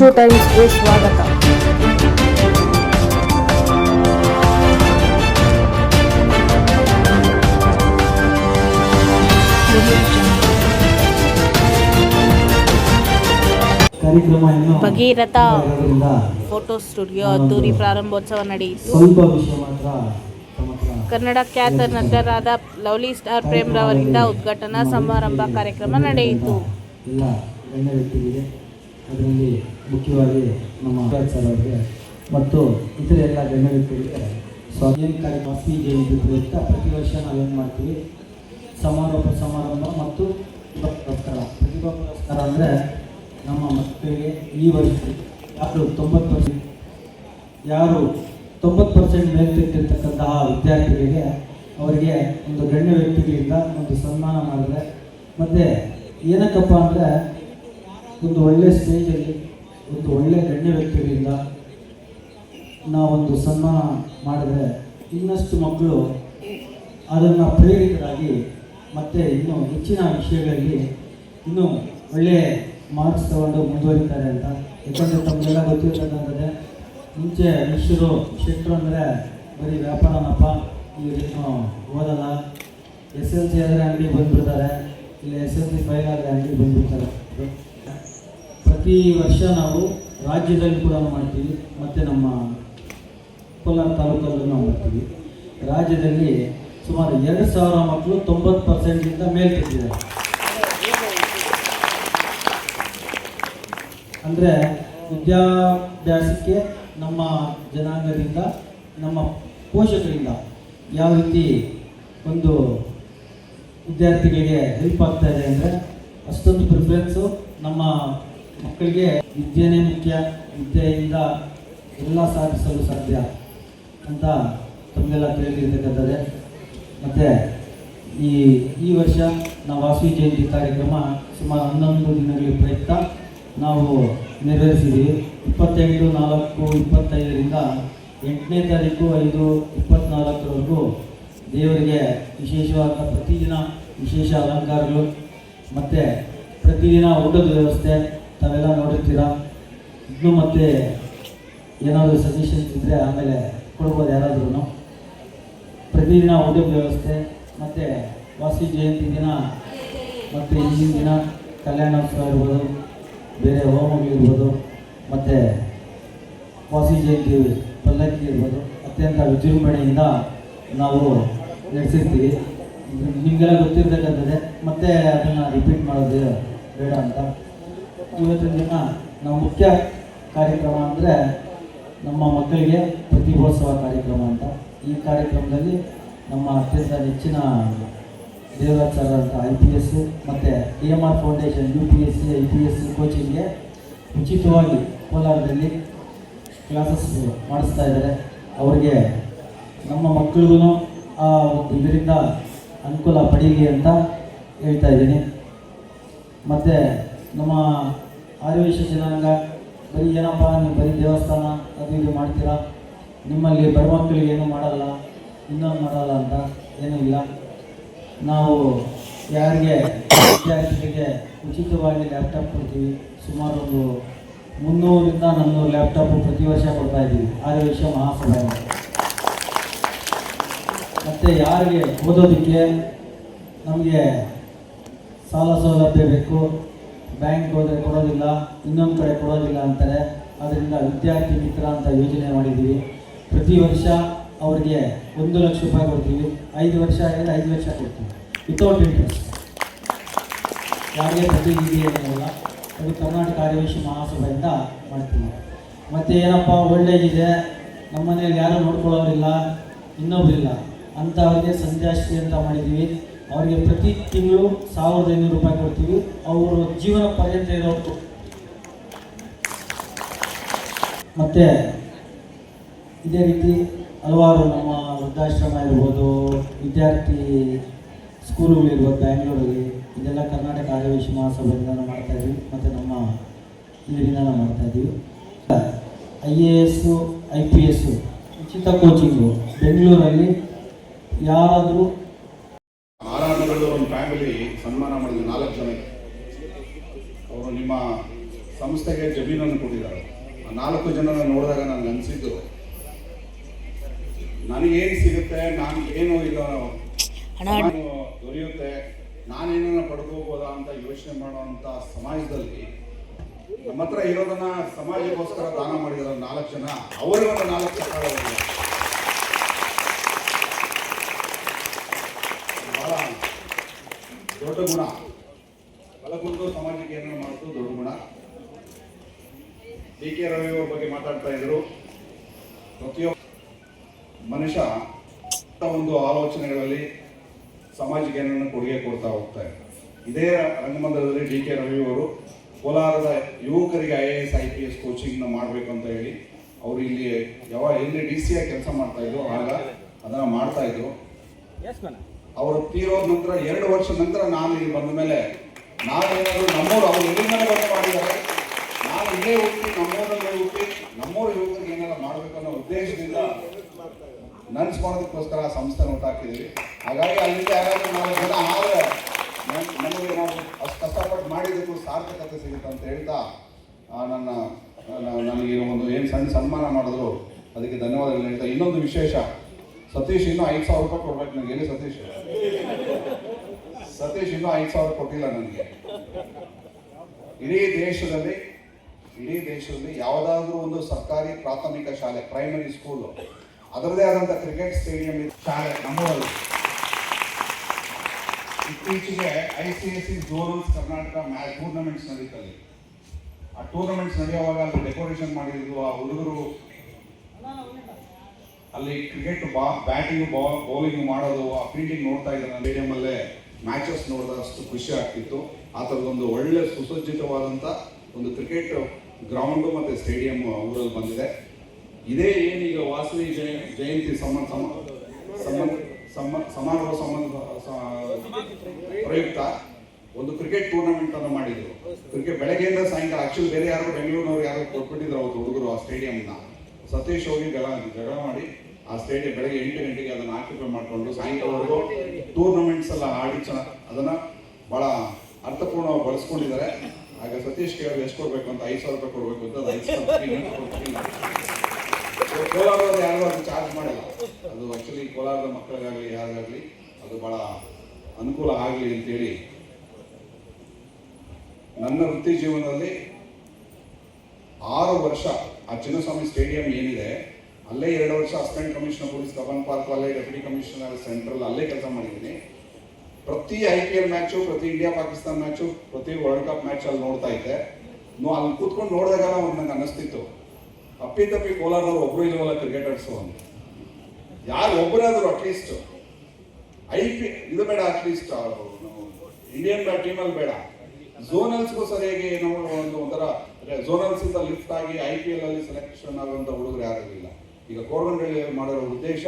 ಮಿಂಚು ಟೈಮ್ಸ್ಗೆ ಸ್ವಾಗತ. Bhagiratha photo studio ಅದ್ದೂರಿ ಪ್ರಾರಂಭೋತ್ಸವ ನಡೆಯಿತು. ಸ್ವಲ್ಪ ವಿಷಯ ಮಾತ್ರ ತಮ್ಮ ಹತ್ರ ಕನ್ನಡ ಖ್ಯಾತ ನಟರಾದ ಲವ್ಲಿ ಸ್ಟಾರ್ ಪ್ರೇಮ್ ರವರಿಂದ ಉದ್ಘಾಟನಾ ಸಮಾರಂಭ ಕಾರ್ಯಕ್ರಮ ನಡೆಯಿತು. ಮುಖ್ಯವಾಗಿ ನಮ್ಮ ಸರ್ ಅವರಿಗೆ. ಮತ್ತು ಇತರ ಎಲ್ಲ ಗಣ್ಯ ವ್ಯಕ್ತಿಗಳಿಗೆ ಸ್ವಾಧೀನ ಕಾರ್ಯಕ್ರಮ ಸಿ ಜಯಂತಿ ಪ್ರಯುಕ್ತ ಪ್ರತಿ ವರ್ಷ ನಾವೇನು ಮಾಡ್ತೀವಿ? ಸಮಾರೋಪ, ಸಮಾರಂಭ ಮತ್ತು ಪುರಸ್ಕಾರ ಪ್ರತಿಭಾ ಪುರಸ್ಕಾರ ಅಂದರೆ ನಮ್ಮ ಮಕ್ಕಳಿಗೆ ಈ ವರ್ಷ ಯಾರು ತೊಂಬತ್ತು ಪರ್ಸೆಂಟ್ ಯಾರು ತೊಂಬತ್ತು ಪರ್ಸೆಂಟ್ ಮೇಲ್ತೆತ್ತಿರ್ತಕ್ಕಂತಹ ವಿದ್ಯಾರ್ಥಿಗಳಿಗೆ ಅವರಿಗೆ ಒಂದು ಗಣ್ಯ ವ್ಯಕ್ತಿಗಳಿಂದ ಒಂದು ಸನ್ಮಾನ ಮಾಡಿದ್ರೆ ಮತ್ತು ಏನಕ್ಕಪ್ಪ ಅಂದರೆ ಒಂದು ಒಳ್ಳೆಯ ಸ್ಟೇಜಲ್ಲಿ ಒಂದು ಒಳ್ಳೆಯ ಗಣ್ಯ ವ್ಯಕ್ತಿಗಳಿಂದ ನಾವೊಂದು ಸನ್ಮಾನ ಮಾಡಿದರೆ ಇನ್ನಷ್ಟು ಮಕ್ಕಳು ಅದನ್ನು ಪ್ರೇರಿತರಾಗಿ ಮತ್ತು ಇನ್ನೂ ಹೆಚ್ಚಿನ ವಿಷಯಗಳಲ್ಲಿ ಇನ್ನೂ ಒಳ್ಳೆಯ ಮಾರ್ಕ್ಸ್ ತಗೊಂಡು ಮುಂದುವರಿತಾರೆ ಅಂತ. ಯಾಕಂದರೆ ತಮಗೆಲ್ಲ ಗೊತ್ತಿರ್ತಕ್ಕಂಥದ್ದೇ, ಮುಂಚೆ ಮಿಶ್ರು ಶೆಟ್ಟರು ಅಂದರೆ ಬರೀ ವ್ಯಾಪಾರನಪ್ಪ ಇವರೇನು ಓದಲ್ಲ. ಎಸ್ ಎಲ್ ಸಿ ಆದರೆ ಅಂಗಡಿ ಬಂದ್ಬಿಡ್ತಾರೆ, ಇಲ್ಲ ಎಸ್ ಎಲ್ ಸಿ ಫೈಲ್ ಆದರೆ ಅಂಗಡಿ ಬಂದ್ಬಿಡ್ತಾರೆ. ಪ್ರತಿ ವರ್ಷ ನಾವು ರಾಜ್ಯದಲ್ಲಿ ಕೂಡ ಮಾಡ್ತೀವಿ, ಮತ್ತು ನಮ್ಮ ಕೋಲಾರ ತಾಲೂಕಲ್ಲೂ ನಾವು ಮಾಡ್ತೀವಿ. ರಾಜ್ಯದಲ್ಲಿ ಸುಮಾರು ಎರಡು ಸಾವಿರ ಮಕ್ಕಳು ತೊಂಬತ್ತು ಪರ್ಸೆಂಟಿಂದ ಮೇಲ್ಕೆತ್ತಿದ್ದಾರೆ ಅಂದರೆ ವಿದ್ಯಾಭ್ಯಾಸಕ್ಕೆ ನಮ್ಮ ಜನಾಂಗದಿಂದ, ನಮ್ಮ ಪೋಷಕರಿಂದ ಯಾವ ರೀತಿ ಒಂದು ವಿದ್ಯಾರ್ಥಿಗಳಿಗೆ ಹೆಲ್ಪ್ ಆಗ್ತಾ ಇದೆ ಅಂದರೆ ಅಷ್ಟೊಂದು ಪ್ರಿಫರೆನ್ಸು ನಮ್ಮ ಮಕ್ಕಳಿಗೆ ವಿದ್ಯೆನೇ ಮುಖ್ಯ, ವಿದ್ಯೆಯಿಂದ ಎಲ್ಲ ಸಾಧಿಸಲು ಸಾಧ್ಯ ಅಂತ ತಮಗೆಲ್ಲ ತಿಳಿದಿರ್ತಕ್ಕಂಥದ್ದೇ. ಮತ್ತು ಈ ಈ ವರ್ಷ ನಾವು ವಾಸವಿ ಜಯಂತಿ ಕಾರ್ಯಕ್ರಮ ಸುಮಾರು ಹನ್ನೊಂದು ದಿನಗಳ ಪ್ರಯುಕ್ತ ನಾವು ನೆರವೇರಿಸಿದ್ದೀವಿ. ಇಪ್ಪತ್ತೈದು, ನಾಲ್ಕು, ಇಪ್ಪತ್ತೈದರಿಂದ ಎಂಟನೇ ತಾರೀಕು, ಐದು ಇಪ್ಪತ್ತ್ನಾಲ್ಕರವರೆಗೂ ದೇವರಿಗೆ ವಿಶೇಷವಾದ ಪ್ರತಿದಿನ ವಿಶೇಷ ಅಲಂಕಾರಗಳು, ಮತ್ತು ಪ್ರತಿದಿನ ಊಟದ ವ್ಯವಸ್ಥೆ ತಾವೆಲ್ಲ ನೋಡಿರ್ತೀರ? ಇನ್ನೂ ಮತ್ತೆ ಏನಾದರೂ ಸಜೆಷನ್ಸ್ ಇದ್ದರೆ ಆಮೇಲೆ ಕೊಡ್ಬೋದು ಯಾರಾದ್ರೂ ಪ್ರತಿದಿನ ಉದ್ಯೋಗ ವ್ಯವಸ್ಥೆ, ಮತ್ತು ವಾಸಿ ಜಯಂತಿ ದಿನ, ಮತ್ತು ಹಿಂದಿನ ದಿನ ಕಲ್ಯಾಣೋತ್ಸವ ಇರ್ಬೋದು, ಬೇರೆ ಹೋಮಗಳಿರ್ಬೋದು ಮತ್ತು ವಾಸಿ ಜಯಂತಿ ಪಲ್ಲಕ್ಕಿ ಇರ್ಬೋದು, ಅತ್ಯಂತ ವಿಜೃಂಭಣೆಯಿಂದ ನಾವು ನಡೆಸಿರ್ತೀವಿ. ನಿಮಗೆಲ್ಲ ಗೊತ್ತಿರ್ತಕ್ಕಂಥದ್ದೇ, ಮತ್ತೆ ಅದನ್ನು ರಿಪೀಟ್ ಮಾಡೋದು ಬೇಡ ಅಂತ. ಇವತ್ತಿನ ದಿನ ನಾವು ಮುಖ್ಯ ಕಾರ್ಯಕ್ರಮ ಅಂದರೆ ನಮ್ಮ ಮಕ್ಕಳಿಗೆ ಪ್ರತಿಭೋತ್ಸವ ಕಾರ್ಯಕ್ರಮ ಅಂತ. ಈ ಕಾರ್ಯಕ್ರಮದಲ್ಲಿ ನಮ್ಮ ಅತ್ಯಂತ ನೆಚ್ಚಿನ ದೇವರಾಚಾರ ಅಂತ ಐ ಪಿ ಎಸ್ ಮತ್ತು D M R foundation U P S C I P S C ಕೋಚಿಂಗ್ಗೆ ಉಚಿತವಾಗಿ ಕೋಲಾರದಲ್ಲಿ ಕ್ಲಾಸಸ್ ಮಾಡಿಸ್ತಾ ಇದ್ದಾರೆ. ಅವರಿಗೆ ನಮ್ಮ ಮಕ್ಕಳಿಗೂ ಆ ಇದರಿಂದ ಅನುಕೂಲ ಪಡೀಲಿ ಅಂತ ಹೇಳ್ತಾ ಇದ್ದೀನಿ. ಮತ್ತು ನಮ್ಮ ಆದಿವೇಶ ಜನಾಂಗ, ಬರೀ ಏನಪ್ಪ ನೀವು ಬರೀ ದೇವಸ್ಥಾನ ಅದು ಇದು ಮಾಡ್ತೀರಾ? ನಿಮ್ಮಲ್ಲಿ ಬಡಮಕ್ಕಳಿಗೆ ಏನೂ ಮಾಡಲ್ಲ ಇನ್ನೊಂದು ಮಾಡಲ್ಲ ಅಂತ ಏನೂ ಇಲ್ಲ. ನಾವು ಯಾರಿಗೆ ವಿದ್ಯಾರ್ಥಿಗಳಿಗೆ ಉಚಿತವಾಗಿ ಲ್ಯಾಪ್ಟಾಪ್ ಕೊಡ್ತೀವಿ. ಸುಮಾರು ಒಂದು ಮುನ್ನೂರಿಂದ ನಾನ್ನೂರು ಲ್ಯಾಪ್ಟಾಪು ಪ್ರತಿ ವರ್ಷ ಕೊಡ್ತಾ ಇದ್ದೀವಿ. ಆರ್ಯವೇಶ ಮಹಾಸಭೆಯಲ್ಲಿ ಮತ್ತು ಯಾರಿಗೆ ಓದೋದಕ್ಕೆ ನಮಗೆ ಸಾಲ ಸೌಲಭ್ಯ ಬೇಕು. ಬ್ಯಾಂಕ್ ಹೋದರೆ ಕೊಡೋದಿಲ್ಲ, ಇನ್ನೊಂದು ಕಡೆ ಕೊಡೋದಿಲ್ಲ ಅಂತಾರೆ. ಅದರಿಂದ ವಿದ್ಯಾರ್ಥಿ ಮಿತ್ರ ಅಂತ ಯೋಜನೆ ಮಾಡಿದ್ದೀವಿ. ಪ್ರತಿ ವರ್ಷ ಅವ್ರಿಗೆ ಒಂದು ಲಕ್ಷ ರೂಪಾಯಿ ಕೊಡ್ತೀವಿ. ಐದು ವರ್ಷ ಆಗಿದೆ ಐದು ಲಕ್ಷ ಕೊಡ್ತೀವಿ. ವಿತೌಟ್ ಇಂಟ್ರೆಸ್ಟ್ ಯಾರಿಗೆ ಪ್ರತಿ ಏನಿಲ್ಲ ಅದು ಕರ್ನಾಟಕ ಆರ್ಯವೇಶ ಮಹಾಸಭೆಯಿಂದ ಮಾಡ್ತೀವಿ. ಮತ್ತು ಏನಪ್ಪ ಓಲ್ಡೇಜ್ ಇದೆ ನಮ್ಮ ಮನೇಲಿ ಯಾರೂ ನೋಡ್ಕೊಳ್ಳೋರಿಲ್ಲ ಇನ್ನೊಬ್ಬರಿಲ್ಲ ಅಂಥವ್ರಿಗೆ ಸಂಧ್ಯಾಶ್ರೀ ಅಂತ ಮಾಡಿದ್ದೀವಿ. ಅವರಿಗೆ ಪ್ರತಿ ತಿಂಗಳು ಸಾವಿರದ ಐನೂರು ರೂಪಾಯಿ ಕೊಡ್ತೀವಿ. ಅವರು ಜೀವನ ಪರ್ಯಂತ ಇರೋದು ಮತ್ತು ಇದೇ ರೀತಿ ಹಲವಾರು ನಮ್ಮ ವೃದ್ಧಾಶ್ರಮ ಇರ್ಬೋದು, ವಿದ್ಯಾರ್ಥಿ ಸ್ಕೂಲುಗಳಿರ್ಬೋದು, ಬ್ಯಾಂಗ್ಳೂರಲ್ಲಿ, ಇದೆಲ್ಲ ಕರ್ನಾಟಕ ಆದಿವಾಸಿ ಮಹಾಸಭೆಯಿಂದ ನಾವು ಮಾಡ್ತಾ ಇದ್ವಿ. ಮತ್ತು ನಮ್ಮ ಇದರಿಂದ ನಾವು ಮಾಡ್ತಾ ಇದ್ದೀವಿ I A S I P S ಉಚಿತ ಕೋಚಿಂಗು ಬೆಂಗಳೂರಲ್ಲಿ ಯಾರಾದರೂ ಫ್ಯಾಮಿಲಿ ಸನ್ಮಾನ ಮಾಡಿದ ನಾಲ್ಕು ಜನ ಅವರು ನಿಮ್ಮ ಸಂಸ್ಥೆಗೆ ಜಮೀನನ್ನು ಕೊಟ್ಟಿದ್ದಾರೆ. ಆ ನಾಲ್ಕು ಜನನ ನೋಡಿದಾಗ ನನಗೆ ಅನಿಸಿದ್ದು ನನಗೇನು ಸಿಗುತ್ತೆ ನಾನು ಏನು ಇಲ್ಲ ನಾನು ದೊರೆಯುತ್ತೆ ನಾನೇನ ಪಡ್ಕೋಬೋದಾ ಅಂತ ಯೋಚನೆ ಮಾಡುವಂಥ ಸಮಾಜದಲ್ಲಿ ನಮ್ಮ ಹತ್ರ ಇರೋದನ್ನ ಸಮಾಜಕ್ಕೋಸ್ಕರ ದಾನ ಮಾಡಿದಾರೆ ನಾಲ್ಕು ಜನ ಅವರಿಗೊಂದು ನಾಲ್ಕು ಸಕಾಲ ದೊಡ್ಡ ಗುಣ ಬಲಗುಂದು ಸಮಾಜಕ್ಕೆ ಏನೇನು ಮಾಡೋದು ದೊಡ್ಡ ಗುಣ ಡಿ ಕೆ ರವಿ ಅವ್ರ ಬಗ್ಗೆ ಮಾತಾಡ್ತಾ ಇದ್ರು. ಪ್ರತಿಯೊಬ್ಬ ಮನುಷ್ಯ ಒಂದು ಆಲೋಚನೆಗಳಲ್ಲಿ ಸಮಾಜಕ್ಕೆ ಏನೇನು ಕೊಡುಗೆ ಕೊಡ್ತಾ ಹೋಗ್ತಾರೆ ಇದೇ ರಂಗಮಂದಿರದಲ್ಲಿ ಡಿ ಕೆ ರವಿ ಅವರು ಕೋಲಾರದ ಯುವಕರಿಗೆ I A S, I P S ಕೋಚಿಂಗ್ನ ಮಾಡಬೇಕು ಅಂತ ಹೇಳಿ ಅವರು ಇಲ್ಲಿ ಯಾವ ಎಲ್ಲಿ ಡಿ ಸಿ ಆಗಿ ಕೆಲಸ ಮಾಡ್ತಾ ಇದ್ರು, ಆಗ ಅದನ್ನ ಮಾಡ್ತಾ ಇದ್ರು. ಅವರು ತೀರೋದ ನಂತರ ಎರಡು ವರ್ಷ ನಂತರ ನಾನು ಇಲ್ಲಿ ಬಂದ ಮೇಲೆ ನಾವೇನಾದ್ರು ನಮ್ಮೂರು ಅವ್ರು ಎಲ್ಲಿಂದ ಬಂದು ಮಾಡಿದ್ದಾರೆ. ನಾನು ಇಲ್ಲೇ ಹುಟ್ಟಿ ನಮ್ಮೂರಲ್ಲೇ ಹುಟ್ಟಿ ನಮ್ಮೂರು ಯುವಕರಿಗೆ ಮಾಡಬೇಕು ಅನ್ನೋ ಉದ್ದೇಶದಿಂದ ನನ್ಸ್ ಮಾಡೋದಕ್ಕೋಸ್ಕರ ಆ ಸಂಸ್ಥೆ ಹುಟ್ಟಾಕಿದ್ವಿ ಹಾಗಾಗಿ ಅಲ್ಲಿಂದ ಯಾರಾದರೂ ನಾವು ಜನ ಆದರೆ ನಮಗೆ ನಾವು ಅಷ್ಟು ಕಷ್ಟಪಟ್ಟು ಮಾಡಿದ್ದಕ್ಕೂ ಸಾರ್ಥಕತೆ ಸಿಗುತ್ತೆ ಅಂತ ಹೇಳ್ತಾ ನನ್ನ, ನನಗೆ ಒಂದು ಏನು ಸಣ್ಣ ಸನ್ಮಾನ ಮಾಡಿದ್ರು, ಅದಕ್ಕೆ ಧನ್ಯವಾದಗಳು ಹೇಳ್ತಾ, ಇನ್ನೊಂದು ವಿಶೇಷ. ಸತೀಶ್ ಇನ್ನೂ ಐದು ಸಾವಿರ ರೂಪಾಯಿ ಕೊಡ್ಬೇಕು ನನಗೆ. ಏನು ಸತೀಶ್? ಸತೀಶ್ ಇನ್ನೂ ಐದು ಸಾವಿರ ಕೊಟ್ಟಿಲ್ಲ ನನಗೆ. ಇಡೀ ದೇಶದಲ್ಲಿ ಇಡೀ ದೇಶದಲ್ಲಿ ಯಾವುದಾದ್ರೂ ಒಂದು ಸರ್ಕಾರಿ ಪ್ರಾಥಮಿಕ ಶಾಲೆ ಪ್ರೈಮರಿ ಸ್ಕೂಲ್ ಅದರದೇ ಆದಂಥ ಕ್ರಿಕೆಟ್ ಸ್ಟೇಡಿಯಂ ಶಾಲೆ ನಮ್ಮೂರಲ್ಲಿ. ಇತ್ತೀಚೆಗೆ I C S C zonals Karnataka match tournaments ನಡೀತಲ್ಲಿ. ಆ ಟೂರ್ನಮೆಂಟ್ಸ್ ನಡೆಯುವಾಗ ಅಲ್ಲಿ ಡೆಕೋರೇಷನ್ ಮಾಡಿದ್ರು ಆ ಹುಡುಗರು ಅಲ್ಲಿ ಕ್ರಿಕೆಟ್ ಬಾ ಬ್ಯಾಟಿಂಗ್ ಬೌಲಿಂಗ್ ಮಾಡೋದು, ಆ ಫೀಲ್ಡಿಂಗ್ ನೋಡ್ತಾ ಇದ್ದ ಸ್ಟೇಡಿಯಂ ಅಲ್ಲೇ. ಮ್ಯಾಚಸ್ ನೋಡಿದಷ್ಟು ಖುಷಿ ಆಗ್ತಿತ್ತು. ಆ ಥರದೊಂದು ಒಳ್ಳೆ ಸುಸಜ್ಜಿತವಾದಂಥ ಒಂದು ಕ್ರಿಕೆಟ್ ಗ್ರೌಂಡು ಮತ್ತು ಸ್ಟೇಡಿಯಂ ಊರಲ್ಲಿ ಬಂದಿದೆ. ಇದೇ ಏನೀಗ ವಾಸವಿ ಜಯ, ಜಯಂತಿ ಸಂಬಂಧ ಸಂಬಂಧ ಸಮ- ಸಮಾರೋಹ ಸಂಬಂಧ ಪ್ರಯುಕ್ತ ಒಂದು ಕ್ರಿಕೆಟ್ ಟೂರ್ನಮೆಂಟ್ ಅನ್ನು ಮಾಡಿದ್ರು. ಕ್ರಿಕೆಟ್ ಬೆಳಗ್ಗೆಯಿಂದ ಸಾಯಂಕಾಲ ಆಕ್ಚುಲಿ ಬೇರೆ ಯಾರು ಬೆಂಗಳೂರಿನವ್ರು ಯಾರು ಕೊಟ್ಬಿಟ್ಟಿದ್ರು ಅವತ್ತು ಹುಡುಗರು ಆ ಸ್ಟೇಡಿಯಂನ ಸತೀಶ್ ಹೋಗಿ ಜಗಳ ಜಗಳ ಮಾಡಿ ಆ ಸ್ಟೇಡಿಯಂ ಬೆಳಗ್ಗೆ ಎಂಟು ಗಂಟೆಗೆ ಅದನ್ನು ಆಕ್ಯುಪೈ ಮಾಡಿಕೊಂಡು ಸಾಯಂಕಾಲವರೆಗೂ ಟೂರ್ನಮೆಂಟ್ಸ್ ಎಲ್ಲ ಆಡಿ ಚೆನ್ನಾಗಿ ಅದನ್ನ ಭಾಳ ಅರ್ಥಪೂರ್ಣವಾಗಿ ಬಳಸ್ಕೊಂಡಿದ್ದಾರೆ. ಆಗ ಸತೀಶ್ ಕೇಳಿದ್ರೆ ಎಷ್ಟು ಕೊಡಬೇಕು ಅಂತ ಐದು ಸಾವಿರ ರೂಪಾಯಿ ಕೊಡಬೇಕು ಅಂತ ಅದು ಐದು ಸಾವಿರ ಕೋಲಾರದಲ್ಲಿ ಯಾರು ಅದು ಚಾರ್ಜ್ ಮಾಡಿಲ್ಲ. ಅದು ಆ್ಯಕ್ಚುಲಿ ಕೋಲಾರದ ಮಕ್ಕಳಿಗಾಗಲಿ, ಯಾರಿಗಾಗಲಿ ಅದು ಭಾಳ ಅನುಕೂಲ ಆಗಲಿ ಅಂತೇಳಿ ನನ್ನ ವೃತ್ತಿ ಜೀವನದಲ್ಲಿ ಆರು ವರ್ಷ ಆ ಚಿನ್ನಸ್ವಾಮಿ ಸ್ಟೇಡಿಯಂ ಏನಿದೆ ಅಲ್ಲೇ ಎರಡು ವರ್ಷ assistant commissioner police Cubbon Park ಅಲ್ಲೇ ಡೆಪ್ಯೂಟಿ ಕಮಿಷನರ್ ಸೆಂಟ್ರಲ್ ಅಲ್ಲೇ ಕೆಲಸ ಮಾಡಿದ್ದೀನಿ. ಪ್ರತಿ ಐ ಪಿ ಎಲ್ ಮ್ಯಾಚು, ಪ್ರತಿ ಇಂಡಿಯಾ ಪಾಕಿಸ್ತಾನ ಮ್ಯಾಚು, ಪ್ರತಿ ವರ್ಲ್ಡ್ ಕಪ್ ಮ್ಯಾಚ್ ಅಲ್ಲಿ ನೋಡ್ತಾ ಇದ್ದೆ. ನೋ, ಅಲ್ಲಿ ಕೂತ್ಕೊಂಡು ನೋಡಿದಾಗ ಒಂದು ನಂಗೆ ಅನ್ನಿಸ್ತಿತ್ತು ಅಪ್ಪಿ ತಪ್ಪಿ ಕೋಲಾರದವ್ರು ಒಬ್ರು ಇಲ್ವಲ್ಲ ಕ್ರಿಕೆಟರ್ಸು ಅಂತ. ಯಾರು ಒಬ್ಬರಾದ್ರು ಅಟ್ಲೀಸ್ಟ್ ಐ ಪಿ ಇದು ಬೇಡ ಅಟ್ಲೀಸ್ಟ್ ಇಂಡಿಯನ್ ಟೀಮಲ್ಲಿ ಬೇಡ. ಝೋನಲ್ಸ್ಗೂ ಸರಿಯಾಗಿ ಏನೋ ಒಂದು ಒಂಥರ ಝೋನಲ್ಸಿಂದ ಲಿಫ್ಟ್ ಆಗಿ ಐ ಪಿ ಎಲ್ ಅಲ್ಲಿ ಸೆಲೆಕ್ಷನ್ ಆಗುವಂಥ ಹುಡುಗರು ಯಾರಿಲ್ಲ ಈಗ ಕೋರಮಂಡಳಿ ಮಾಡಿರೋ ಉದ್ದೇಶ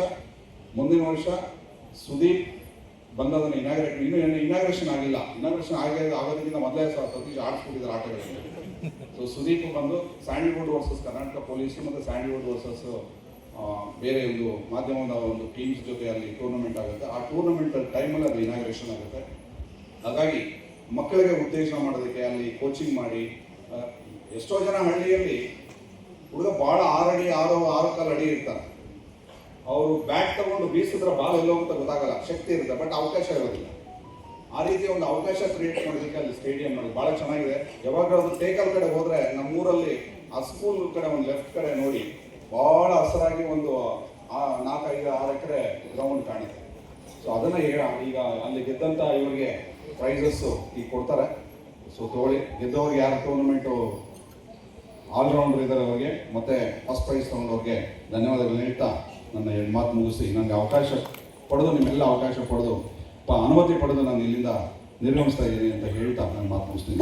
ಮುಂದಿನ ವರ್ಷ ಸುದೀಪ್ ಬಂದದನ್ನು ಇನಾಗ್ರೇಟ್ ಇನ್ನೂ ಏನು ಇನಾಗ್ರೇಷನ್ ಆಗಿಲ್ಲ. ಇನಾಗ್ರೇಷನ್ ಆಗಿ ಆಗೋದಕ್ಕಿಂತ ಮೊದಲೇ ಸಹ ಸತೀಶ್ ಆಡಿಸ್ಬಿಟ್ಟಿದ್ದಾರೆ ಆಟಗಳಲ್ಲಿ ಸೊ ಸುದೀಪ್ ಬಂದು ಸ್ಯಾಂಡಲ್ವುಡ್ ವರ್ಸಸ್ ಕರ್ನಾಟಕ ಪೊಲೀಸ್ ಮತ್ತು ಸ್ಯಾಂಡಲ್ವುಡ್ ವರ್ಸಸ್ ಬೇರೆ ಒಂದು ಮಾಧ್ಯಮದ ಒಂದು ಟೀಮ್ಸ್ ಜೊತೆ ಅಲ್ಲಿ ಟೂರ್ನಮೆಂಟ್ ಆಗುತ್ತೆ. ಆ ಟೂರ್ನಮೆಂಟ್ ಟೈಮಲ್ಲಿ ಅದು ಇನಾಗ್ರೇಷನ್ ಆಗುತ್ತೆ. ಹಾಗಾಗಿ ಮಕ್ಕಳಿಗೆ ಉತ್ತೇಜನ ಮಾಡೋದಕ್ಕೆ ಅಲ್ಲಿ ಕೋಚಿಂಗ್ ಮಾಡಿ ಎಷ್ಟೋ ಜನ ಹಳ್ಳಿಯಲ್ಲಿ ಹುಡುಗ ಭಾಳ ಆರಡಿ, ಆರೋ ಆರು ಕಾಲು ಅಡಿ ಇರ್ತಾರೆ ಅವರು ಬ್ಯಾಟ್ ತಗೊಂಡು ಬೀಸಿದ್ರೆ ಬಾಲ್ ಎಲ್ಲೋ ಅಂತ ಗೊತ್ತಾಗಲ್ಲ, ಶಕ್ತಿ ಇರುತ್ತೆ ಬಟ್ ಅವಕಾಶ ಇರೋದಿಲ್ಲ. ಆ ರೀತಿ ಒಂದು ಅವಕಾಶ ಕ್ರಿಯೇಟ್ ಮಾಡೋದಕ್ಕೆ ಅಲ್ಲಿ ಸ್ಟೇಡಿಯಂ ಅಲ್ಲಿ ಭಾಳ ಚೆನ್ನಾಗಿದೆ. ಯಾವಾಗಾದ್ರೂ ಟೇಕಲ್ ಕಡೆ ಹೋದ್ರೆ ನಮ್ಮೂರಲ್ಲಿ ಆ ಸ್ಕೂಲ್ ಕಡೆ ಒಂದು ಲೆಫ್ಟ್ ಕಡೆ ನೋಡಿ ಭಾಳ ಹಸರಾಗಿ ಒಂದು, ಆ ನಾಲ್ಕೈದು, ಆರು ಎಕರೆ ಗ್ರೌಂಡ್ ಕಾಣುತ್ತೆ ಸೊ ಅದನ್ನ ಹೇಳ ಈಗ ಅಲ್ಲಿ ಗೆದ್ದಂಥ ಇವರಿಗೆ ಪ್ರೈಸಸ್ಸು ಈಗ ಕೊಡ್ತಾರೆ. ಸೊ ತೋಳಿ ಗೆದ್ದವ್ರಿಗೆ ಯಾರು ಟೂರ್ನಮೆಂಟು ಆಲ್ರೌಂಡರ್ ಇದ್ದಾರೆ ಅವರಿಗೆ, ಮತ್ತೆ ಫಸ್ಟ್ ಪ್ರೈಸ್ ತಗೊಂಡವ್ರಿಗೆ ಧನ್ಯವಾದಗಳು ಹೇಳ್ತಾ ನನ್ನ ಎರಡು ಮಾತು ಮುಗಿಸಿ ನನಗೆ ಅವಕಾಶ ಪಡೆದು, ನಿಮ್ಮೆಲ್ಲ ಅವಕಾಶ ಪಡೆದು ಅನುಮತಿ ಪಡೆದು ನಾನು ಇಲ್ಲಿಂದ ನಿರ್ಗಮಿಸ್ತಾ ಇದ್ದೀನಿ ಅಂತ ಹೇಳ್ತಾ ನನ್ನ ಮಾತು ಮುಗಿಸ್ತೀನಿ.